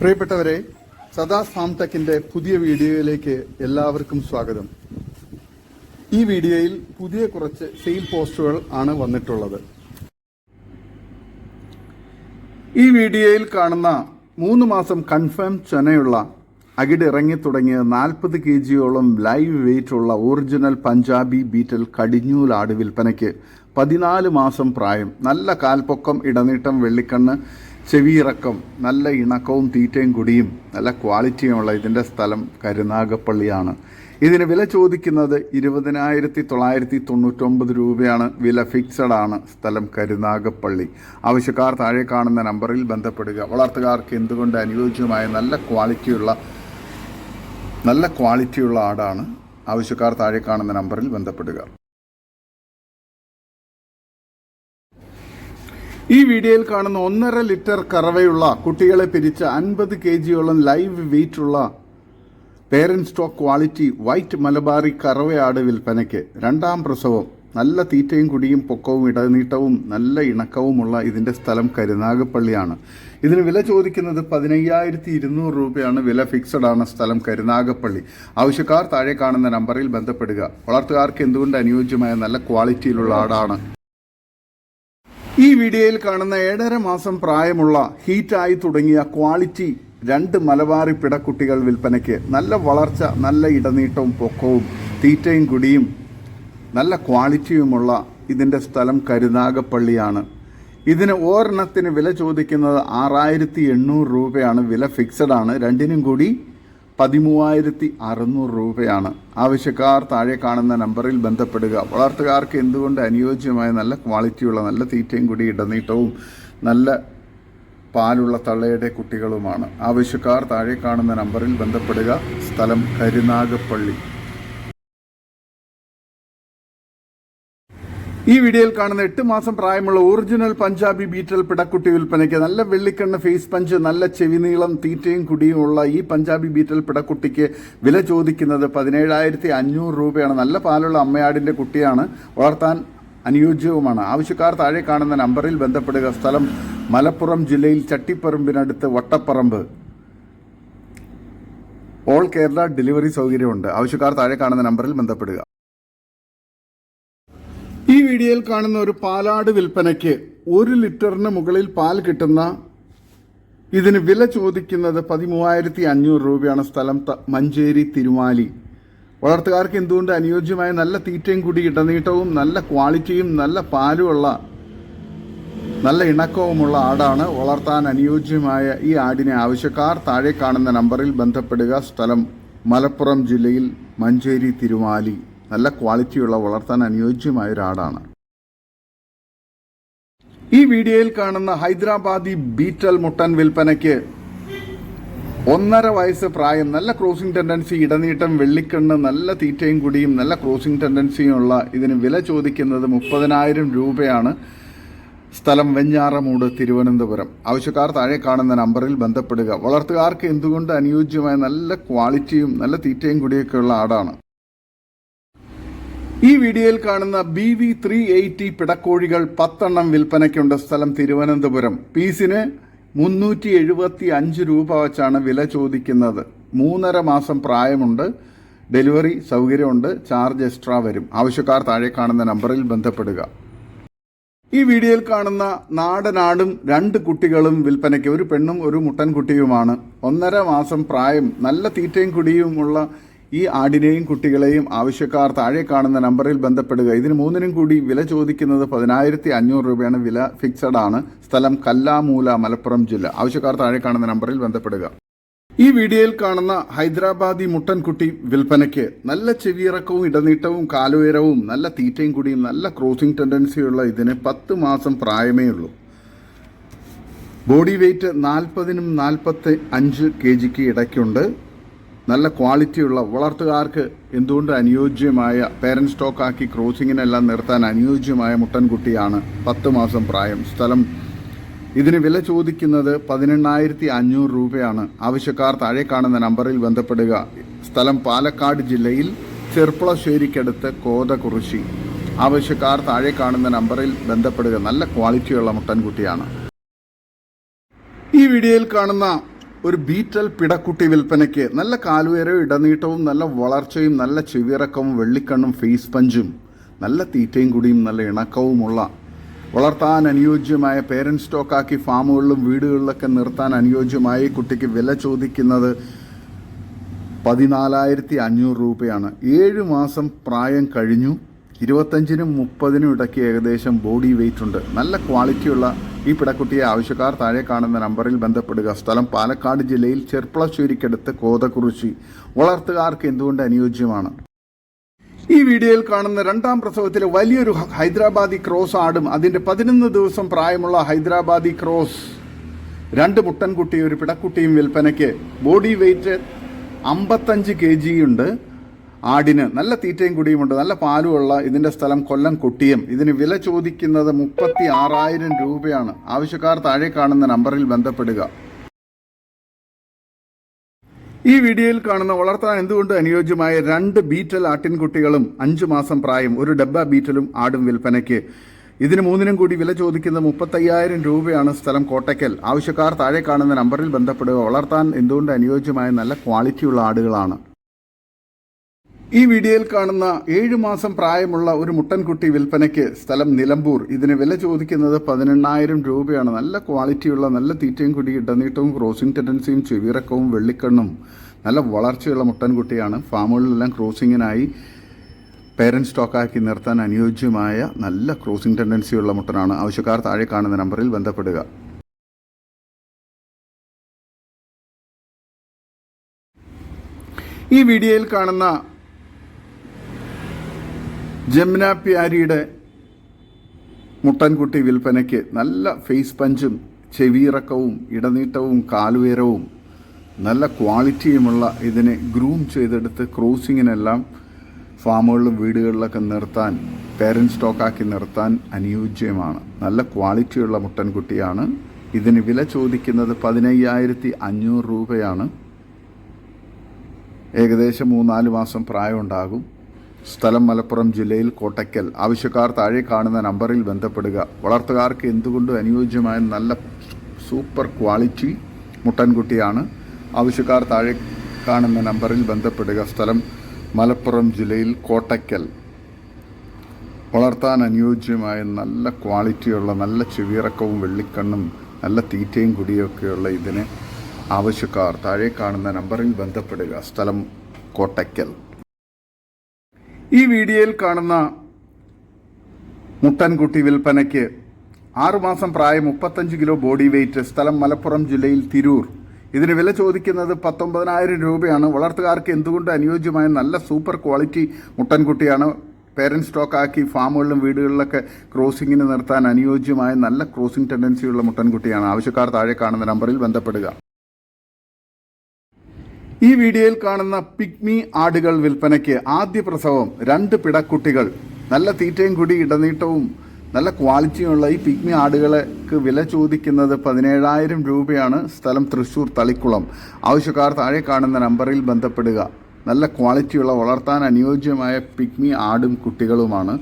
പ്രിയപ്പെട്ടവരെ സദാ സാംടെക്കിന്റെ പുതിയ വീഡിയോയിലേക്ക് എല്ലാവർക്കും സ്വാഗതം. ഈ വീഡിയോയിൽ പുതിയ കുറച്ച് സെയിൽ പോസ്റ്റുകൾ ആണ് വന്നിട്ടുള്ളത്. ഈ വീഡിയോയിൽ കാണുന്ന മൂന്ന് മാസം കൺഫേം ചെനയുള്ള അകിട് ഇറങ്ങി തുടങ്ങിയ നാൽപ്പത് കെ ജിയോളം ലൈവ് വെയിറ്റുള്ള ഒറിജിനൽ പഞ്ചാബി ബീറ്റൽ കടിഞ്ഞൂലാട് വിൽപ്പനയ്ക്ക് പതിനാല് മാസം പ്രായം. നല്ല കാൽപ്പൊക്കം ഇടനീട്ടം വെള്ളിക്കണ്ണ് ചെവിയിറക്കം നല്ല ഇണക്കവും തീറ്റയും കുടിയും നല്ല ക്വാളിറ്റിയുമുള്ള ഇതിന്റെ സ്ഥലം കരുനാഗപ്പള്ളിയാണ്. ഇതിന് വില ചോദിക്കുന്നത് ഇരുപതിനായിരത്തി തൊള്ളായിരത്തി തൊണ്ണൂറ്റൊമ്പത് രൂപയാണ്. വില ഫിക്സഡ് ആണ് സ്ഥലം കരുനാഗപ്പള്ളി. ആവശ്യക്കാർ താഴെ കാണുന്ന നമ്പറിൽ ബന്ധപ്പെടുക. വളർത്തുകാർക്ക് എന്തുകൊണ്ട് അനുയോജ്യമായ നല്ല ക്വാളിറ്റിയുള്ള നല്ല ക്വാളിറ്റിയുള്ള ആടാണ്. ആവശ്യക്കാർ താഴെ കാണുന്ന നമ്പറിൽ ബന്ധപ്പെടുക. ഈ വീഡിയോയിൽ കാണുന്ന ഒന്നര ലിറ്റർ കറവയുള്ള കുട്ടികളെ പിരിച്ച അൻപത് കെ ജിയോളം ലൈവ് വെയിറ്റ് ഉള്ള parent stock quality white Malabari കറവയാട് വിൽപ്പനയ്ക്ക് രണ്ടാം പ്രസവം. നല്ല തീറ്റയും കുടിയും പൊക്കവും ഇടനീട്ടവും നല്ല ഇണക്കവുമുള്ള ഇതിന്റെ സ്ഥലം കരുനാഗപ്പള്ളിയാണ്. ഇതിന് വില ചോദിക്കുന്നത് പതിനയ്യായിരത്തി ഇരുന്നൂറ് രൂപയാണ്. വില ഫിക്സഡ് ആണ് സ്ഥലം കരുനാഗപ്പള്ളി. ആവശ്യക്കാർ താഴെ കാണുന്ന നമ്പറിൽ ബന്ധപ്പെടുക. വളർത്തുകാർക്ക് എന്തുകൊണ്ട് അനുയോജ്യമായ നല്ല ക്വാളിറ്റിയിലുള്ള ആടാണ്? ഈ വീഡിയോയിൽ കാണുന്ന ഏഴര മാസം പ്രായമുള്ള ഹീറ്റായി തുടങ്ങിയ ക്വാളിറ്റി രണ്ട് മലബാറി പിടക്കുട്ടികൾ വിൽപ്പനയ്ക്ക് നല്ല വളർച്ച നല്ല ഇടനീട്ടവും പൊക്കവും തീറ്റയും കുടിയും നല്ല ക്വാളിറ്റിയുമുള്ള ഇതിന്റെ സ്ഥലം കരുനാഗപ്പള്ളിയാണ്. ഇതിന് ഒരെണ്ണത്തിന് വില ചോദിക്കുന്നത് ആറായിരത്തി എണ്ണൂറ് രൂപയാണ്. വില ഫിക്സഡ് ആണ്. രണ്ടിനും കൂടി പതിമൂവായിരത്തി അറുന്നൂറ് രൂപയാണ്. ആവശ്യക്കാർ താഴെ കാണുന്ന നമ്പറിൽ ബന്ധപ്പെടുക. വളർത്തുകാർക്ക് എന്തുകൊണ്ട് അനുയോജ്യമായ നല്ല ക്വാളിറ്റിയുള്ള നല്ല തീറ്റയും കൂടി ഇടനീട്ടവും നല്ല പാലുള്ള തള്ളയുടെ കുട്ടികളുമാണ്. ആവശ്യക്കാർ താഴെ കാണുന്ന നമ്പറിൽ ബന്ധപ്പെടുക. സ്ഥലം കരുനാഗപ്പള്ളി. ഈ വീഡിയോയിൽ കാണുന്ന എട്ട് മാസം പ്രായമുള്ള ഒറിജിനൽ പഞ്ചാബി ബീറ്റൽ പിടക്കുട്ടി വിൽപ്പനയ്ക്ക് നല്ല വെള്ളിക്കണ്ണ് ഫേസ് പഞ്ച് നല്ല ചെവിനീളം തീറ്റയും കുടിയും ഉള്ള ഈ പഞ്ചാബി ബീറ്റൽ പിടക്കുട്ടിക്ക് വില ചോദിക്കുന്നത് പതിനേഴായിരത്തി അഞ്ഞൂറ് രൂപയാണ്. നല്ല പാലുള്ള അമ്മയാടിന്റെ കുട്ടിയാണ്. വളർത്താൻ അനുയോജ്യവുമാണ്. ആവശ്യക്കാർ താഴെ കാണുന്ന നമ്പറിൽ ബന്ധപ്പെടുക. സ്ഥലം മലപ്പുറം ജില്ലയിൽ ചട്ടിപ്പറമ്പിനടുത്ത് വട്ടപ്പറമ്പ്. ഓൾ കേരള ഡെലിവറി സൗകര്യമുണ്ട്. ആവശ്യക്കാർ താഴെ കാണുന്ന നമ്പറിൽ ബന്ധപ്പെടുക. ഈ വീഡിയോയിൽ കാണുന്ന ഒരു പാലാട് വിൽപ്പനയ്ക്ക് ഒരു ലിറ്ററിന് മുകളിൽ പാൽ കിട്ടുന്ന ഇതിന് വില ചോദിക്കുന്നത് പതിമൂവായിരത്തി അഞ്ഞൂറ് രൂപയാണ് സ്ഥലം മഞ്ചേരി തിരുമാലി. വളർത്തുകാർക്ക് എന്തുകൊണ്ട് അനുയോജ്യമായ നല്ല തീറ്റയും കൂടി ഇടനീട്ടവും നല്ല ക്വാളിറ്റിയും നല്ല പാലുമുള്ള നല്ല ഇണക്കവുമുള്ള ആടാണ് വളർത്താൻ അനുയോജ്യമായ ഈ ആടിനെ ആവശ്യക്കാർ താഴെ കാണുന്ന നമ്പറിൽ ബന്ധപ്പെടുക. സ്ഥലം മലപ്പുറം ജില്ലയിൽ മഞ്ചേരി തിരുമാലി. നല്ല ക്വാളിറ്റിയുള്ള വളർത്താൻ അനുയോജ്യമായ ഒരു ആടാണ് ഈ വീഡിയോയിൽ കാണുന്ന ഹൈദരാബാദി ബീറ്റൽ മുട്ടൻ വിൽപ്പനയ്ക്ക് ഒന്നര വയസ്സ് പ്രായം നല്ല ക്രോസിംഗ് ടെൻഡൻസി ഇടനീട്ടം വെള്ളിക്കണ്ണ് നല്ല തീറ്റയും കുടിയും നല്ല ക്രോസിംഗ് ടെൻഡൻസിയും ഉള്ള ഇതിന് വില ചോദിക്കുന്നത് മുപ്പതിനായിരം രൂപയാണ്. സ്ഥലം വെഞ്ഞാറമൂട് തിരുവനന്തപുരം. ആവശ്യക്കാർ താഴെ കാണുന്ന നമ്പറിൽ ബന്ധപ്പെടുക. വളർത്തുകാർക്ക് എന്തുകൊണ്ട് അനുയോജ്യമായ നല്ല ക്വാളിറ്റിയും നല്ല തീറ്റയും കുടിയൊക്കെയുള്ള ആടാണ്. ഈ വീഡിയോയിൽ കാണുന്ന ബി വി ത്രീ എയ്റ്റി പിടക്കോഴികൾ പത്തെണ്ണം വിൽപ്പനയ്ക്കുണ്ട് സ്ഥലം തിരുവനന്തപുരം. പീസിന് മുന്നൂറ്റി എഴുപത്തി അഞ്ച് രൂപ വച്ചാണ് വില ചോദിക്കുന്നത്. മൂന്നര മാസം പ്രായമുണ്ട്. ഡെലിവറി സൗകര്യമുണ്ട്. ചാർജ് എക്സ്ട്രാ വരും. ആവശ്യക്കാർ താഴെ കാണുന്ന നമ്പറിൽ ബന്ധപ്പെടുക. ഈ വീഡിയോയിൽ കാണുന്ന നാടനാടും രണ്ട് കുട്ടികളും വിൽപ്പനയ്ക്ക് ഒരു പെണ്ണും ഒരു മുട്ടൻകുട്ടിയുമാണ്. ഒന്നര മാസം പ്രായം നല്ല തീറ്റയും കുടിയുമുള്ള ഈ ആടിനെയും കുട്ടികളെയും ആവശ്യക്കാർ താഴെ കാണുന്ന നമ്പറിൽ ബന്ധപ്പെടുക. ഇതിന് മൂന്നിനും കൂടി വില ചോദിക്കുന്നത് പതിനായിരത്തി അഞ്ഞൂറ് രൂപയാണ്. വില ഫിക്സഡ് ആണ്. സ്ഥലം കല്ലാമൂല മലപ്പുറം ജില്ല. ആവശ്യക്കാർ താഴെ കാണുന്ന നമ്പറിൽ ബന്ധപ്പെടുക. ഈ വീഡിയോയിൽ കാണുന്ന ഹൈദരാബാദി മുട്ടൻകുട്ടി വിൽപ്പനയ്ക്ക് നല്ല ചെവിയിറക്കവും ഇടനീട്ടവും കാലുയരവും നല്ല തീറ്റയും കൂടിയും നല്ല ക്രോസിംഗ് ടെൻഡൻസിയുള്ള ഇതിന് പത്ത് മാസം പ്രായമേ ഉള്ളൂ. ബോഡി വെയ്റ്റ് നാൽപ്പതിനും നാൽപ്പത്തി അഞ്ച് കെ ജിക്ക് ഇടയ്ക്കുണ്ട്. നല്ല ക്വാളിറ്റിയുള്ള വളർത്തുകാർക്ക് എന്തുകൊണ്ട് അനുയോജ്യമായ പേരൻ സ്റ്റോക്കാക്കി ക്രോസിങ്ങിനെല്ലാം നിർത്താൻ അനുയോജ്യമായ മുട്ടൻകുട്ടിയാണ് പത്ത് മാസം പ്രായം? സ്ഥലം ഇതിന് വില ചോദിക്കുന്നത് പതിനെണ്ണായിരത്തി അഞ്ഞൂറ് രൂപയാണ്. ആവശ്യക്കാർ താഴെ കാണുന്ന നമ്പറിൽ ബന്ധപ്പെടുക. സ്ഥലം പാലക്കാട് ജില്ലയിൽ ചെർപ്പളശ്ശേരിക്കടുത്ത് കോതകുറിശി. ആവശ്യക്കാർ താഴെ കാണുന്ന നമ്പറിൽ ബന്ധപ്പെടുക. നല്ല ക്വാളിറ്റിയുള്ള മുട്ടൻകുട്ടിയാണ്. ഈ വീഡിയോയിൽ കാണുന്ന ഒരു ബീറ്റൽ പിടക്കുട്ടി വിൽപ്പനയ്ക്ക് നല്ല കാലുയരവും ഇടനീട്ടവും നല്ല വളർച്ചയും നല്ല ചെവിയിറക്കവും വെള്ളിക്കണ്ണും ഫേസ് പഞ്ചും നല്ല തീറ്റയും കൂടിയും നല്ല ഇണക്കവുമുള്ള വളർത്താൻ അനുയോജ്യമായ പേരന്റ് സ്റ്റോക്കാക്കി ഫാമുകളിലും വീടുകളിലൊക്കെ നിർത്താൻ അനുയോജ്യമായി കുട്ടിക്ക് വില ചോദിക്കുന്നത് പതിനാലായിരത്തി അഞ്ഞൂറ് രൂപയാണ്. ഏഴ് മാസം പ്രായം കഴിഞ്ഞു. ഇരുപത്തഞ്ചിനും മുപ്പതിനും ഇടയ്ക്ക് ഏകദേശം ബോഡി വെയിറ്റ് ഉണ്ട്. നല്ല ക്വാളിറ്റിയുള്ള ഈ പിടക്കുട്ടിയെ ആവശ്യക്കാർ താഴെ കാണുന്ന നമ്പറിൽ ബന്ധപ്പെടുക. സ്ഥലം പാലക്കാട് ജില്ലയിൽ ചെർപ്പളശ്ശേരിക്കടുത്ത് കോതകുറിശി. വളർത്തുകാർക്ക് എന്തുകൊണ്ട് അനുയോജ്യമാണ്? ഈ വീഡിയോയിൽ കാണുന്ന രണ്ടാം പ്രസവത്തിലെ വലിയൊരു ഹൈദരാബാദി ക്രോസ് ആടും അതിന്റെ പതിനൊന്ന് ദിവസം പ്രായമുള്ള ഹൈദരാബാദി ക്രോസ്. രണ്ട് മുട്ടൻകുട്ടിയും ഒരു പിടക്കുട്ടിയും വിൽപ്പനയ്ക്ക്. ബോഡി വെയിറ്റ് അമ്പത്തഞ്ച് കെ ജി ഉണ്ട്. ആടിന് നല്ല തീറ്റയും കുടിയുമുണ്ട് നല്ല പാലുമുള്ള ഇതിന്റെ സ്ഥലം കൊല്ലം കൊട്ടിയം. ഇതിന് വില ചോദിക്കുന്നത് മുപ്പത്തി ആറായിരം രൂപയാണ്. ആവശ്യക്കാർ താഴെ കാണുന്ന നമ്പറിൽ ബന്ധപ്പെടുക. ഈ വീഡിയോയിൽ കാണുന്ന വളർത്താൻ എന്തുകൊണ്ട് അനുയോജ്യമായ രണ്ട് ബീറ്റൽ ആട്ടിൻകുട്ടികളും അഞ്ചു മാസം പ്രായം ഒരു ഡബ്ബ ബീറ്റലും ആടും വിൽപ്പനയ്ക്ക്. ഇതിന് മൂന്നിനും കൂടി വില ചോദിക്കുന്നത് മുപ്പത്തയ്യായിരം രൂപയാണ് സ്ഥലം കോട്ടയ്ക്കൽ. ആവശ്യക്കാർ താഴെ കാണുന്ന നമ്പറിൽ ബന്ധപ്പെടുക. വളർത്താൻ എന്തുകൊണ്ട് അനുയോജ്യമായ നല്ല ക്വാളിറ്റിയുള്ള ആടുകളാണ്. ഈ വീഡിയോയിൽ കാണുന്ന ഏഴ് മാസം പ്രായമുള്ള ഒരു മുട്ടൻകുട്ടി വിൽപ്പനയ്ക്ക് സ്ഥലം നിലമ്പൂർ. ഇതിന് വില ചോദിക്കുന്നത് പതിനെണ്ണായിരം രൂപയാണ്. നല്ല ക്വാളിറ്റിയുള്ള നല്ല തീറ്റയും കുടി ഇടനീട്ടവും ക്രോസിംഗ് ടെൻഡൻസിയും ചെവിറക്കവും വെള്ളിക്കണ്ണും നല്ല വളർച്ചയുള്ള മുട്ടൻകുട്ടിയാണ്. ഫാമുകളിലെല്ലാം ക്രോസിങ്ങിനായി പേരന്റ് സ്റ്റോക്കാക്കി നിർത്താൻ അനുയോജ്യമായ നല്ല ക്രോസിംഗ് ടെൻഡൻസിയുള്ള മുട്ടനാണ്. ആവശ്യക്കാർ താഴെ കാണുന്ന നമ്പറിൽ ബന്ധപ്പെടുക. ഈ വീഡിയോയിൽ കാണുന്ന ജമുന പ്യാരിയുടെ മുട്ടൻകുട്ടി വിൽപ്പനയ്ക്ക് നല്ല ഫേസ് പഞ്ചും ചെവിയിറക്കവും ഇടനീട്ടവും കാലുയരവും നല്ല ക്വാളിറ്റിയുമുള്ള ഇതിനെ ഗ്രൂം ചെയ്തെടുത്ത് ക്രോസിങ്ങിനെല്ലാം ഫാമുകളിലും വീടുകളിലൊക്കെ നിർത്താൻ പേരന്റ് സ്റ്റോക്കാക്കി നിർത്താൻ അനുയോജ്യമാണ്. നല്ല ക്വാളിറ്റിയുള്ള മുട്ടൻകുട്ടിയാണ്. ഇതിന് വില ചോദിക്കുന്നത് പതിനയ്യായിരത്തി അഞ്ഞൂറ് രൂപയാണ്. ഏകദേശം മൂന്നാൽ മാസം പ്രായമുണ്ടാകും. സ്ഥലം മലപ്പുറം ജില്ലയിൽ കോട്ടയ്ക്കൽ. ആവശ്യക്കാർ താഴെ കാണുന്ന നമ്പറിൽ ബന്ധപ്പെടുക. വളർത്തുകാർക്ക് എന്തുകൊണ്ടും അനുയോജ്യമായ നല്ല സൂപ്പർ ക്വാളിറ്റി മുട്ടൻകുട്ടിയാണ്? ആവശ്യക്കാർ താഴെ കാണുന്ന നമ്പറിൽ ബന്ധപ്പെടുക. സ്ഥലം മലപ്പുറം ജില്ലയിൽ കോട്ടയ്ക്കൽ. വളർത്താൻ അനുയോജ്യമായ നല്ല ക്വാളിറ്റിയുള്ള നല്ല ചെവിയിറക്കവും വെള്ളിക്കണ്ണും നല്ല തീറ്റയും കുടിയൊക്കെയുള്ള ഇതിന് ആവശ്യക്കാർ താഴെ കാണുന്ന നമ്പറിൽ ബന്ധപ്പെടുക. സ്ഥലം കോട്ടയ്ക്കൽ. ഈ വീഡിയോയിൽ കാണുന്ന മുട്ടൻകുട്ടി വിൽപ്പനയ്ക്ക് ആറുമാസം പ്രായം മുപ്പത്തഞ്ച് കിലോ ബോഡി വെയിറ്റ് സ്ഥലം മലപ്പുറം ജില്ലയിൽ തിരൂർ. ഇതിന് വില ചോദിക്കുന്നത് പത്തൊമ്പതിനായിരം രൂപയാണ്. വളർത്തുകാർക്ക് എന്തുകൊണ്ട് അനുയോജ്യമായ നല്ല സൂപ്പർ ക്വാളിറ്റി മുട്ടൻകുട്ടിയാണ്? പേരന്റ് സ്റ്റോക്കാക്കി ഫാമുകളിലും വീടുകളിലൊക്കെ ക്രോസിങ്ങിന് നിർത്താൻ അനുയോജ്യമായ നല്ല ക്രോസിംഗ് ടെൻഡൻസിയുള്ള മുട്ടൻകുട്ടിയാണ്. ആവശ്യക്കാർ താഴെ കാണുന്ന നമ്പറിൽ ബന്ധപ്പെടുക. ഈ വീഡിയോയിൽ കാണുന്ന പിഗ്മി ആടുകൾ വിൽപ്പനയ്ക്ക് ആദ്യ പ്രസവം രണ്ട് പിടക്കുട്ടികൾ. നല്ല തീറ്റയും കൂടി ഇടനീട്ടവും നല്ല ക്വാളിറ്റിയുള്ള ഈ പിഗ്മി ആടുകൾക്ക് വില ചോദിക്കുന്നത് പതിനേഴായിരം രൂപയാണ്. സ്ഥലം തൃശൂർ തളിക്കുളം. ആവശ്യക്കാർ താഴെ കാണുന്ന നമ്പറിൽ ബന്ധപ്പെടുക. നല്ല ക്വാളിറ്റിയുള്ള വളർത്താൻ അനുയോജ്യമായ പിഗ്മി ആടും കുട്ടികളുമാണ്.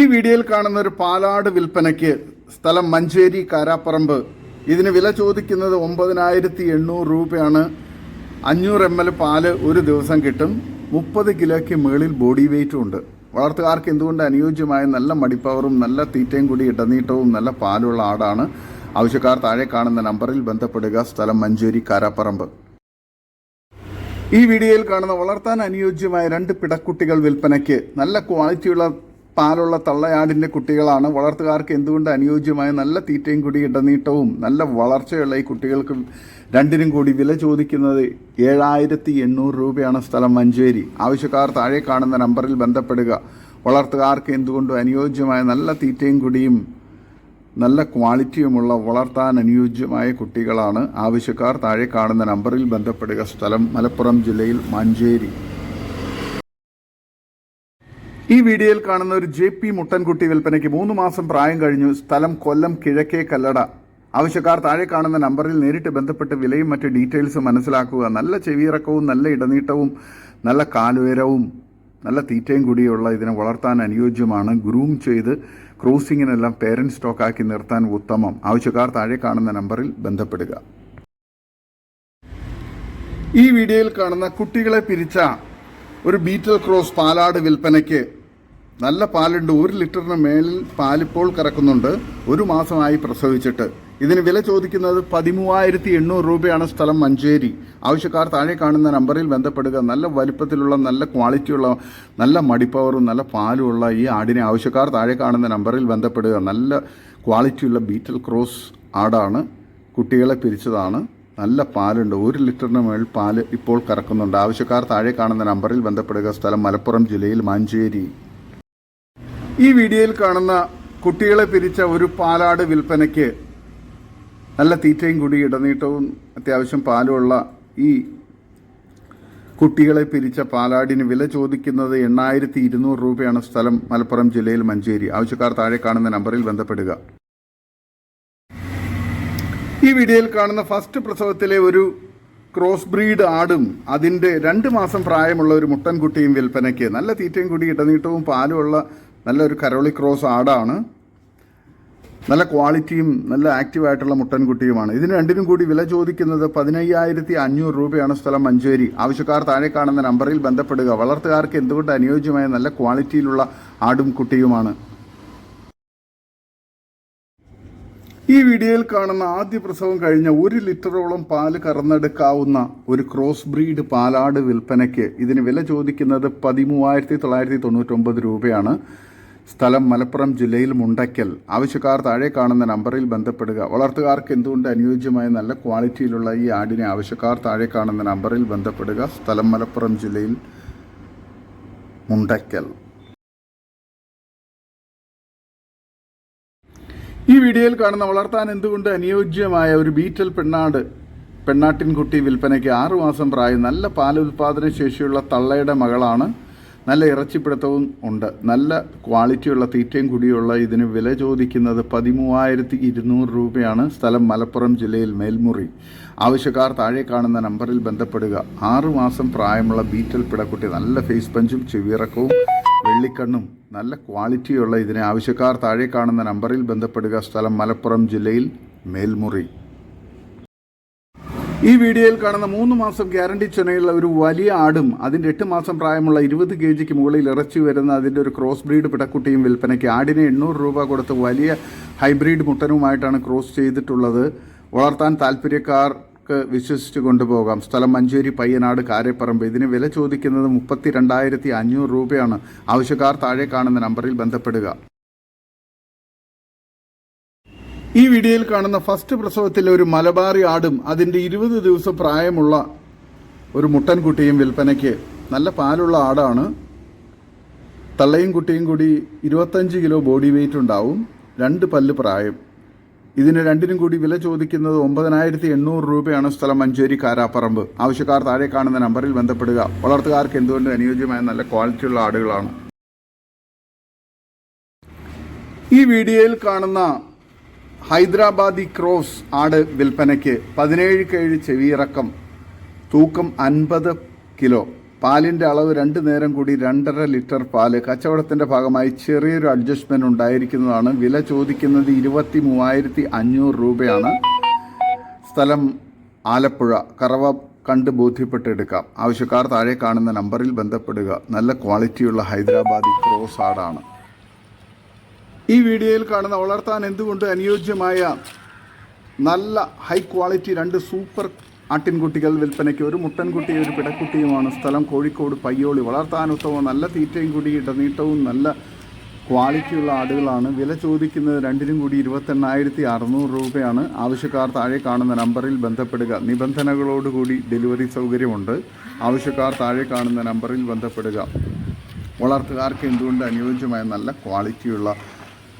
ഈ വീഡിയോയിൽ കാണുന്ന ഒരു പാലാട് വിൽപ്പനയ്ക്ക് സ്ഥലം മഞ്ചേരി കാരാപ്പറമ്പ്. ഇതിന് വില ചോദിക്കുന്നത് ഒമ്പതിനായിരത്തി എണ്ണൂറ് രൂപയാണ്. അഞ്ഞൂറ് എം എൽ പാൽ ഒരു ദിവസം കിട്ടും. മുപ്പത് കിലോയ്ക്ക് മുകളിൽ ബോഡി വെയിറ്റും ഉണ്ട്. വളർത്തുകാർക്ക് എന്തുകൊണ്ട് അനുയോജ്യമായ നല്ല മടിപ്പവറും നല്ല തീറ്റയും കൂടി ഇടനീട്ടവും നല്ല പാലുള്ള ആടാണ്? ആവശ്യക്കാർ താഴെ കാണുന്ന നമ്പറിൽ ബന്ധപ്പെടുക. സ്ഥലം മഞ്ചേരി കാരാപ്പറമ്പ്. ഈ വീഡിയോയിൽ കാണുന്ന വളർത്താൻ അനുയോജ്യമായ രണ്ട് പിടക്കുട്ടികൾ വിൽപ്പനയ്ക്ക് നല്ല ക്വാളിറ്റിയുള്ള പാലുള്ള തള്ളയാടിന്റെ കുട്ടികളാണ്. വളർത്തുകാർക്ക് എന്തുകൊണ്ട് അനുയോജ്യമായ നല്ല തീറ്റയും കൂടി ഇടനീട്ടവും നല്ല വളർച്ചയുള്ള ഈ കുട്ടികൾക്ക് രണ്ടിനും കൂടി വില ചോദിക്കുന്നത് ഏഴായിരത്തി എണ്ണൂറ് രൂപയാണ് സ്ഥലം മഞ്ചേരി. ആവശ്യക്കാർ താഴെ കാണുന്ന നമ്പറിൽ ബന്ധപ്പെടുക. വളർത്തുകാർക്ക് എന്തുകൊണ്ടും അനുയോജ്യമായ നല്ല തീറ്റയും കുടിയും നല്ല ക്വാളിറ്റിയുമുള്ള വളർത്താൻ അനുയോജ്യമായ കുട്ടികളാണ് ആവശ്യക്കാർ താഴെ കാണുന്ന നമ്പറിൽ ബന്ധപ്പെടുക. സ്ഥലം മലപ്പുറം ജില്ലയിൽ മഞ്ചേരി. ഈ വീഡിയോയിൽ കാണുന്ന ഒരു ജെ പി മുട്ടൻകുട്ടി വിൽപ്പനയ്ക്ക് മൂന്ന് മാസം പ്രായം കഴിഞ്ഞു. സ്ഥലം കൊല്ലം കിഴക്കേ കല്ലട. ആവശ്യക്കാർ താഴെ കാണുന്ന നമ്പറിൽ നേരിട്ട് ബന്ധപ്പെട്ട് വിലയും മറ്റ് ഡീറ്റെയിൽസും മനസ്സിലാക്കുക. നല്ല ചെവിയിറക്കവും നല്ല ഇടനീട്ടവും നല്ല കാലുയരവും നല്ല തീറ്റയും കൂടിയുള്ള ഇതിനെ വളർത്താൻ അനുയോജ്യമാണ്. ഗ്രൂം ചെയ്ത് ക്രോസിങ്ങിനെല്ലാം പേരന്റ് സ്റ്റോക്കാക്കി നിർത്താൻ ഉത്തമം. ആവശ്യക്കാർ താഴെ കാണുന്ന നമ്പറിൽ ബന്ധപ്പെടുക. ഈ വീഡിയോയിൽ കാണുന്ന കുട്ടികളെ പിരിച്ച ഒരു ബീറ്റൽ ക്രോസ് പാലാട് വിൽപ്പനയ്ക്ക് നല്ല പാലുണ്ട്. ഒരു ലിറ്ററിന് മേളിൽ പാലിപ്പോൾ കറക്കുന്നുണ്ട്. ഒരു മാസമായി പ്രസവിച്ചിട്ട്. ഇതിന് വില ചോദിക്കുന്നത് പതിമൂവായിരത്തി എണ്ണൂറ് രൂപയാണ് സ്ഥലം മഞ്ചേരി. ആവശ്യക്കാർ താഴെ കാണുന്ന നമ്പറിൽ ബന്ധപ്പെടുക. നല്ല വലിപ്പത്തിലുള്ള നല്ല ക്വാളിറ്റിയുള്ള നല്ല മടിപ്പവറും നല്ല പാലുമുള്ള ഈ ആടിനെ ആവശ്യക്കാർ താഴെ കാണുന്ന നമ്പറിൽ ബന്ധപ്പെടുക. നല്ല ക്വാളിറ്റിയുള്ള ബീറ്റൽ ക്രോസ് ആടാണ്. കുട്ടികളെ പിരിച്ചതാണ്. നല്ല പാലുണ്ട്. ഒരു ലിറ്ററിന് മേൽ പാൽ ഇപ്പോൾ കറക്കുന്നുണ്ട്. ആവശ്യക്കാർ താഴെ കാണുന്ന നമ്പറിൽ ബന്ധപ്പെടുക. സ്ഥലം മലപ്പുറം ജില്ലയിൽ മഞ്ചേരി. ഈ വീഡിയോയിൽ കാണുന്ന കുട്ടികളെ പിരിച്ച ഒരു പാലാട് വിൽപ്പനയ്ക്ക് നല്ല തീറ്റയും കൂടി ഇടനീട്ടവും അത്യാവശ്യം പാലുമുള്ള ഈ കുട്ടികളെ പിരിച്ച പാലാടിന് വില ചോദിക്കുന്നത് എണ്ണായിരത്തി ഇരുന്നൂറ് രൂപയാണ് സ്ഥലം മലപ്പുറം ജില്ലയിൽ മഞ്ചേരി. ആവശ്യക്കാർ താഴെ കാണുന്ന നമ്പറിൽ ബന്ധപ്പെടുക. ഈ വീഡിയോയിൽ കാണുന്ന ഫസ്റ്റ് പ്രസവത്തിലെ ഒരു ക്രോസ് ബ്രീഡ് ആടും അതിന്റെ രണ്ട് മാസം പ്രായമുള്ള ഒരു മുട്ടൻകുട്ടിയും വിൽപ്പനയ്ക്ക്. നല്ല തീറ്റയും കൂടി ഇടനീട്ടവും പാലുമുള്ള നല്ലൊരു കരോളി ക്രോസ് ആടാണ്. നല്ല ക്വാളിറ്റിയും നല്ല ആക്റ്റീവായിട്ടുള്ള മുട്ടൻകുട്ടിയുമാണ്. ഇതിന് രണ്ടിനും കൂടി വില ചോദിക്കുന്നത് പതിനയ്യായിരത്തി അഞ്ഞൂറ് രൂപയാണ് സ്ഥലം മഞ്ചേരി. ആവശ്യക്കാർ താഴെ കാണുന്ന നമ്പറിൽ ബന്ധപ്പെടുക. വളർത്തുകാർക്ക് എന്തുകൊണ്ട് അനുയോജ്യമായ നല്ല ക്വാളിറ്റിയിലുള്ള ആടും കുട്ടിയുമാണ്. ഈ വീഡിയോയിൽ കാണുന്ന ആദ്യ പ്രസവം കഴിഞ്ഞ ഒരു ലിറ്ററോളം പാൽ കറന്നെടുക്കാവുന്ന ഒരു ക്രോസ് ബ്രീഡ് പാലാട് വിൽപ്പനയ്ക്ക് ഇതിന് വില ചോദിക്കുന്നത് പതിമൂവായിരത്തി തൊള്ളായിരത്തി തൊണ്ണൂറ്റൊമ്പത് രൂപയാണ്. സ്ഥലം മലപ്പുറം ജില്ലയിൽ മുണ്ടയ്ക്കൽ. ആവശ്യക്കാർ താഴെ കാണുന്ന നമ്പറിൽ ബന്ധപ്പെടുക. വളർത്തുകാർക്ക് എന്തുകൊണ്ട് അനുയോജ്യമായ നല്ല ക്വാളിറ്റിയിലുള്ള ഈ ആടിനെ ആവശ്യക്കാർ താഴെ കാണുന്ന നമ്പറിൽ ബന്ധപ്പെടുക. സ്ഥലം മലപ്പുറം ജില്ലയിൽ മുണ്ടയ്ക്കൽ. ഈ വീഡിയോയിൽ കാണുന്ന വളർത്താൻ എന്തുകൊണ്ട് അനുയോജ്യമായ ഒരു ബീറ്റൽ പെണ്ണാട് പെണ്ണാട്ടിൻകുട്ടി വിൽപ്പനയ്ക്ക് ആറു മാസം പ്രായം നല്ല പാലുൽപാദന ശേഷിയുള്ള തള്ളയുടെ മകളാണ് നല്ല ഇറച്ചിപ്പിടുത്തവും ഉണ്ട്. നല്ല ക്വാളിറ്റിയുള്ള തീറ്റയും കൂടിയുള്ള ഇതിന് വില ചോദിക്കുന്നത് പതിമൂവായിരത്തി ഇരുന്നൂറ് രൂപയാണ് സ്ഥലം മലപ്പുറം ജില്ലയിൽ മേൽമുറി. ആവശ്യക്കാർ താഴെ കാണുന്ന നമ്പറിൽ ബന്ധപ്പെടുക. ആറു മാസം പ്രായമുള്ള ബീറ്റൽ പിടക്കുട്ടി നല്ല ഫേസ് പഞ്ചും ചെവിയിറക്കവും വെള്ളിക്കണ്ണും നല്ല ക്വാളിറ്റിയുള്ള ഇതിനെ ആവശ്യക്കാർ താഴെ കാണുന്ന നമ്പറിൽ ബന്ധപ്പെടുക. സ്ഥലം മലപ്പുറം ജില്ലയിൽ മേൽമുറി. ഈ വീഡിയോയിൽ കാണുന്ന മൂന്ന് മാസം ഗ്യാരണ്ടി ചെന്നൈയിലുള്ള ഒരു വലിയ ആടും അതിന്റെ എട്ട് മാസം പ്രായമുള്ള ഇരുപത് കെ ജിക്ക് മുകളിൽ ഇറച്ചി വരുന്ന അതിന്റെ ഒരു ക്രോസ് ബ്രീഡ് പിടക്കുട്ടിയും വിൽപ്പനയ്ക്ക് ആടിന് എണ്ണൂറ് രൂപ കൊടുത്ത് വലിയ ഹൈബ്രിഡ് മുട്ടനുമായിട്ടാണ് ക്രോസ് ചെയ്തിട്ടുള്ളത്. വളർത്താൻ താല്പര്യക്കാർക്ക് വിശ്വസിച്ച് കൊണ്ടുപോകാം. സ്ഥലം മഞ്ചേരി പയ്യനാട് കാരപ്പറമ്പ്. ഇതിന് വില ചോദിക്കുന്നത് മുപ്പത്തി രണ്ടായിരത്തി അഞ്ഞൂറ് രൂപയാണ്. ആവശ്യക്കാർ താഴെ കാണുന്ന നമ്പറിൽ ബന്ധപ്പെടുക. ഈ വീഡിയോയിൽ കാണുന്ന ഫസ്റ്റ് പ്രസവത്തിലെ ഒരു മലബാറി ആടും അതിന്റെ ഇരുപത് ദിവസം പ്രായമുള്ള ഒരു മുട്ടൻകുട്ടിയും വിൽപ്പനയ്ക്ക് നല്ല പാലുള്ള ആടാണ്. തള്ളയും കുട്ടിയും കൂടി ഇരുപത്തഞ്ച് കിലോ ബോഡി വെയിറ്റ് ഉണ്ടാവും രണ്ട് പല്ല് പ്രായം. ഇതിന് രണ്ടിനും കൂടി വില ചോദിക്കുന്നത് ഒമ്പതിനായിരത്തി എണ്ണൂറ് രൂപയാണ് സ്ഥലം മഞ്ചേരി കാരാപ്പറമ്പ്. ആവശ്യക്കാർ താഴെ കാണുന്ന നമ്പറിൽ ബന്ധപ്പെടുക. വളർത്തുകാർക്ക് എന്തുകൊണ്ട് അനുയോജ്യമായ നല്ല ക്വാളിറ്റിയുള്ള ആടുകളാണ്. ഈ വീഡിയോയിൽ കാണുന്ന ഹൈദരാബാദി ക്രോസ് ആട് വിൽപ്പനയ്ക്ക് പതിനേഴ് കേഴ് ചെവിയിറക്കം തൂക്കം അൻപത് കിലോ. പാലിന്റെ അളവ് രണ്ട് നേരം കൂടി രണ്ടര ലിറ്റർ പാൽ. കച്ചവടത്തിന്റെ ഭാഗമായി ചെറിയൊരു അഡ്ജസ്റ്റ്മെന്റ് ഉണ്ടായിരിക്കുന്നതാണ്. വില ചോദിക്കുന്നത് ഇരുപത്തി മൂവായിരത്തി അഞ്ഞൂറ് രൂപയാണ്. സ്ഥലം ആലപ്പുഴ. കറവ കണ്ട് ബോധ്യപ്പെട്ടെടുക്കാം ആവശ്യക്കാർ താഴെ കാണുന്ന നമ്പറിൽ ബന്ധപ്പെടുക. നല്ല ക്വാളിറ്റിയുള്ള ഹൈദരാബാദി ക്രോസ് ആടാണ്. ഈ വീഡിയോയിൽ കാണുന്ന വളർത്താൻ എന്തുകൊണ്ട് അനുയോജ്യമായ നല്ല ഹൈ ക്വാളിറ്റി രണ്ട് സൂപ്പർ ആട്ടിൻകുട്ടികൾ വിൽപ്പനയ്ക്ക് ഒരു മുട്ടൻകുട്ടിയും ഒരു പിടക്കുട്ടിയുമാണ്. സ്ഥലം കോഴിക്കോട് പയ്യോളി. വളർത്താൻ ഉത്തമവും നല്ല തീറ്റയും കൂടി ഇടനീട്ടവും നല്ല ക്വാളിറ്റിയുള്ള ആടുകളാണ്. വില ചോദിക്കുന്നത് രണ്ടിനും കൂടി ഇരുപത്തെണ്ണായിരത്തി അറുന്നൂറ് രൂപയാണ്. ആവശ്യക്കാർ താഴെ കാണുന്ന നമ്പറിൽ ബന്ധപ്പെടുക. നിബന്ധനകളോടുകൂടി ഡെലിവറി സൗകര്യമുണ്ട്. ആവശ്യക്കാർ താഴെ കാണുന്ന നമ്പറിൽ ബന്ധപ്പെടുക. വളർത്തുകാർക്ക് എന്തുകൊണ്ട് അനുയോജ്യമായ നല്ല ക്വാളിറ്റിയുള്ള